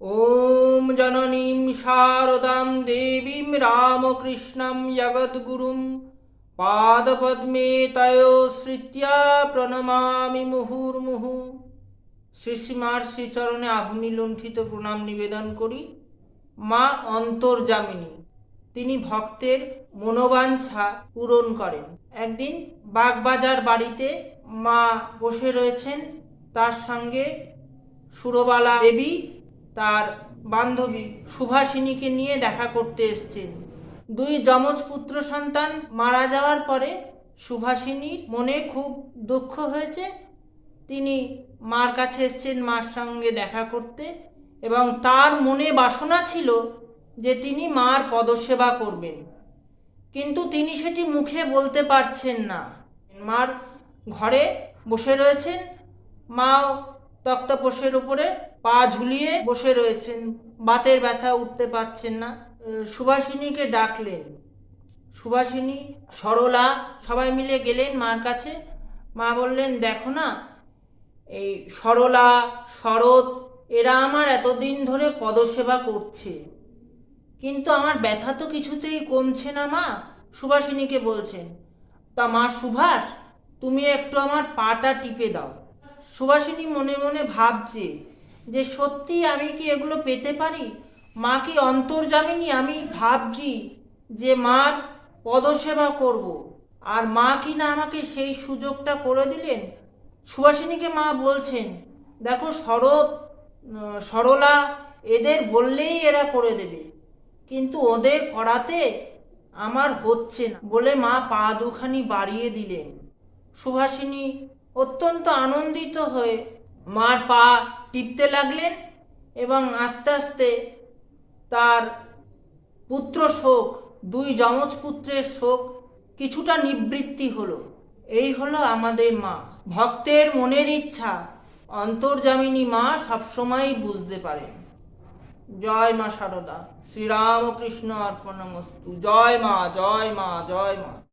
ॐ जननीं शारदां देवीं रामकृष्णं जगद्गुरुं पादपद्मे तयोश्रित्या প্রণমামি মুহুর্মুহু শ্রী শ্রীমার শ্রীচরণে আগুনি লুণ্ঠিত প্রণাম নিবেদন করি মা অন্তর্জামিনী তিনি ভক্তের মনোবাঞ্ছা পূরণ করেন একদিন বাগবাজার বাড়িতে মা বসে রয়েছেন তার সঙ্গে সুরবালা দেবী তার বান্ধবী সুভাষিনীকে নিয়ে দেখা করতে এসছেন। দুই যমজ পুত্র সন্তান মারা যাওয়ার পরে সুভাষিনীর মনে খুব দুঃখ হয়েছে। তিনি মার কাছে এসছেন মার সঙ্গে দেখা করতে এবং তার মনে বাসনা ছিল যে তিনি মার পদসেবা করবেন। কিন্তু তিনি সেটি মুখে বলতে পারছেন না। মার ঘরে বসে রয়েছেন। মাও তক্তপোষের উপরে পা ঝুলিয়ে বসে রয়েছেন। বাতের ব্যথা উঠতে পারছেন না। সুভাষিনীকে ডাকলেন। সুভাষিনী, সরলা, সবাই মিলে গেলেন মার কাছে। মা বললেন, দেখো না, এই সরলা, শরৎ, এরা আমার এতদিন ধরে পদসেবা করছে। কিন্তু আমার ব্যথা তো কিছুতেই কমছে না, মা। সুভাষিনীকে বলছেন, তা মা সুভাষ, তুমি একটু আমার পাটা টিপে দাও। সুভাষিনী মনে মনে ভাবছে যে সত্যি আমি কি এগুলো পেতে পারি? মা কি অন্তর্জামিনী আমি ভাবছি যে মার পদসেবা করব। আর মা কি না আমাকে সেই সুযোগটা করে দিলেন? সুভাষিনীকে মা বলছেন, দেখো শরৎ সরলা এদের বললেই এরা করে দেবে। কিন্তু ওদের করাতে আমার হচ্ছে না। বলে মা পা দুখানি বাড়িয়ে দিলেন। সুভাষিনী অত্যন্ত আনন্দিত হয়ে মার পা টিপতে লাগলেন এবং আস্তে আস্তে তার পুত্র শোক, দুই যমজ পুত্রের শোক কিছুটা নিবৃত্তি হলো। এই হলো আমাদের মা। ভক্তের মনের ইচ্ছা অন্তর্জামিনী মা সবসময়ই বুঝতে পারেন। জয় মা সারদা। শ্রীরামকৃষ্ণ অর্পণমস্তু। জয় মা জয় মা জয় মা।